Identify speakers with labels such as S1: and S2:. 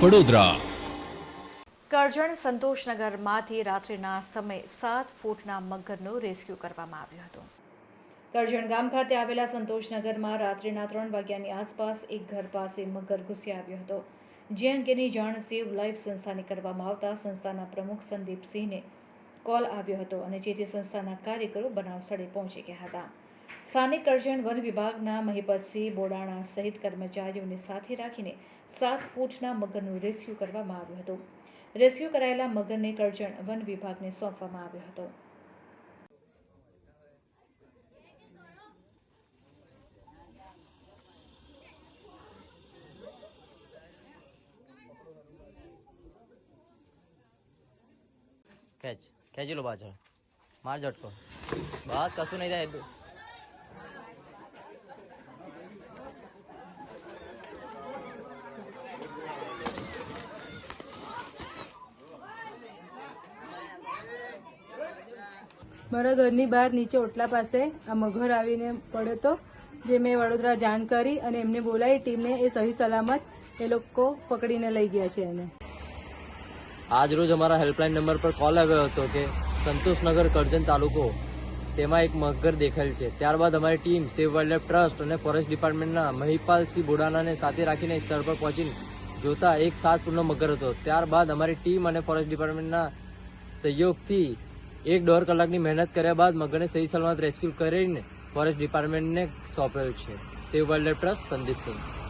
S1: વડોદરા
S2: કરજણ સંતોષનગરમાંથી રાત્રિના સમયે સાત ફૂટના મગરનો રેસ્ક્યુ કરવામાં આવ્યો હતો. કરજણ ગામ ખાતે આવેલા સંતોષનગરમાં રાત્રિના ત્રણ વાગ્યાની આસપાસ એક ઘર પાસે મગર ઘૂસી આવ્યો હતો. જે અંગેની જાણ સેવ લાઈફ સંસ્થાને કરવામાં આવતા સંસ્થાના પ્રમુખ સંદીપસિંહને કોલ આવ્યો હતો અને જેથી સંસ્થાના કાર્યકરો બનાવ સ્થળે પહોંચી ગયા હતા. સ્થાનિક કરજણ વન વિભાગના મહિપતસિંહ બોડાણા સહિત કર્મચારીઓને સાથે રાખીને સાત ફૂટના મગરનું રેસ્ક્યુ કરવામાં આવ્યું હતું. રેસ્ક્યુ કરાયેલા મગરને કરજણ વન વિભાગને સોંપવામાં આવ્યો હતો.
S3: ખેંચ, ખેંચી લો પાછળ. માર ઝટકો. બસ, કશું નહીં થાય.
S4: મારા ઘરની બહાર નીચે ઓટલા પાસે આ મગર આવીને પડ્યો હતો જે મેં વડોદરા જાણ કરી અને એમને બોલાવી, ટીમને એ સહી સલામત એ લોકો પકડીને લઈ ગયા છે એને.
S3: આજ રોજ અમારા હેલ્પલાઇન નંબર પર કોલ આવ્યો હતો કે સંતોષનગર કરજણ તાલુકો, તેમાં એક મગર દેખાયેલ છે. ત્યારબાદ અમારી ટીમ સેવ વાઇલ્ડ ટ્રસ્ટ અને ફોરેસ્ટ ડિપાર્ટમેન્ટના મહિપાલસિંહ બોડાનાને સાથે રાખીને સ્થળ પર પહોંચીને જોતા એક સાત ફૂટનો મગર હતો. ત્યારબાદ અમારી ટીમ અને ફોરેસ્ટ ડિપાર્ટમેન્ટના સહયોગથી એક દોઢ કલાકની મહેનત કર્યા બાદ મગરને સહી સલામત રેસ્ક્યુ કરીને ફોરેસ્ટ ડિપાર્ટમેન્ટને સોંપેલ છે. Save wild trust Sandipsinh